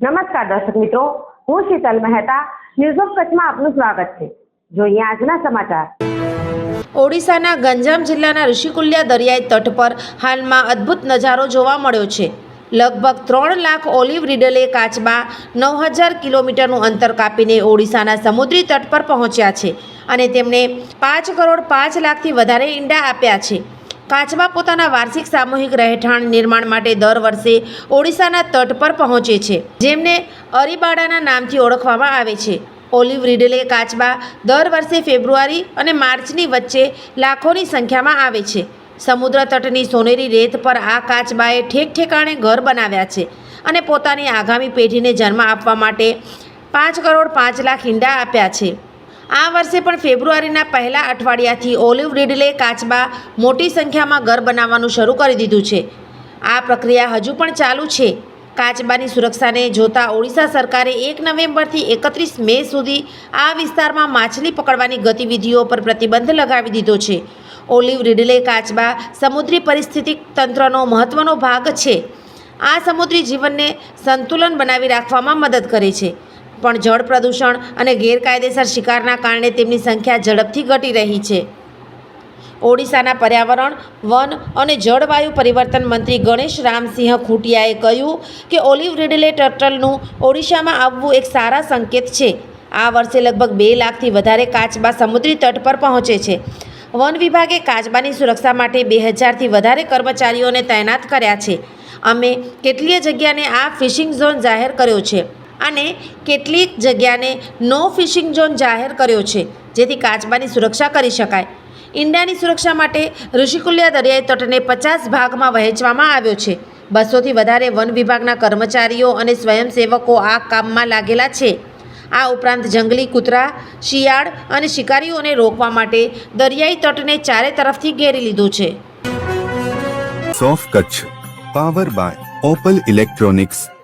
નમસ્કાર દર્શક મિત્રો, હું શીતલ મહેતા ન્યૂઝ ઓફ કચ્છમાં આપનું સ્વાગત છે. જોઈએ આજના સમાચાર. ઓડિશાના ગંજામ જિલ્લાના ઋષિકુલ્યા દરિયાઈ તટ પર હાલમાં અદ્ભુત નજારો જોવા મળ્યો છે. લગભગ ત્રણ લાખ ઓલિવ રીડલે કાચબા નવ હજાર કિલોમીટરનું અંતર કાપીને ઓડિશાના સમુદ્રી તટ પર પહોંચ્યા છે અને તેમણે પાંચ કરોડ પાંચ લાખથી વધારે ઈંડા આપ્યા છે. કાચબા પોતાના વાર્ષિક સામૂહિક રહેઠાણ નિર્માણ માટે દર વર્ષે ઓડિશાના તટ પર પહોંચે છે, જેમને અરીબાડાના નામથી ઓળખવામાં આવે છે. ઓલિવ રીડલે કાચબા દર વર્ષે ફેબ્રુઆરી અને માર્ચની વચ્ચે લાખોની સંખ્યામાં આવે છે. સમુદ્ર તટની સોનેરી રેત પર આ કાચબાએ ઠેક ઠેકાણે ઘર બનાવ્યા છે અને પોતાની આગામી પેઢીને જન્મ આપવા માટે પાંચ કરોડ પાંચ લાખ ઈંડા આપ્યા છે. આ વર્ષે પણ ફેબ્રુઆરીના પહેલા અઠવાડિયાથી ઓલિવ રીડલે કાચબા મોટી સંખ્યામાં ઘર બનાવવાનું શરૂ કરી દીધું છે. આ પ્રક્રિયા હજુ પણ ચાલુ છે. કાચબાની સુરક્ષાને જોતા ઓડિશા સરકારે એક નવેમ્બરથી એકત્રીસ મે સુધી આ વિસ્તારમાં માછલી પકડવાની ગતિવિધિઓ પર પ્રતિબંધ લગાવી દીધો છે. ઓલિવ રીડલે કાચબા સમુદ્રી પરિસ્થિતિક તંત્રનો મહત્ત્વનો ભાગ છે. આ સમુદ્રી જીવનને સંતુલન બનાવી રાખવામાં મદદ કરે છે. પણ જળ પ્રદૂષણ અને ગેરકાયદેસર શિકારના કારણે તેમની સંખ્યા ઝડપથી ઘટી રહી છે. ઓડિશાના પર્યાવરણ, વન અને જળવાયુ પરિવર્તન મંત્રી ગણેશ રામસિંહ ખૂટિયાએ કહ્યું કે ઓલિવ રીડલે ટર્ટલનું ઓડિશામાં આવવું એક સારા સંકેત છે. આ વર્ષે લગભગ બે લાખથી વધારે કાચબા સમુદ્રી તટ પર પહોંચે છે. વન વિભાગે કાચબાની સુરક્ષા માટે બે હજારથી વધારે કર્મચારીઓને તૈનાત કર્યા છે. અમે કેટલીય જગ્યાને આ ફિશિંગ ઝોન જાહેર કર્યો છે. અને કેટલીક જગ્યાને નો ફિશિંગ ઝોન જાહેર કર્યો છે, જેથી કાચબાની સુરક્ષા કરી શકાય. ઈંડાની સુરક્ષા માટે ઋષિકુલ્યા દરિયાઈ તટને પચાસ ભાગમાં વહેંચવામાં આવ્યો છે. બસોથી વધારે વન વિભાગના કર્મચારીઓ અને સ્વયંસેવકો આ કામમાં લાગેલા છે. આ ઉપરાંત જંગલી કૂતરા, શિયાળ અને શિકારીઓને રોકવા માટે દરિયાઈ તટને ચારે તરફથી ઘેરી લીધું છે. સોફ Kutch power by Opal electronics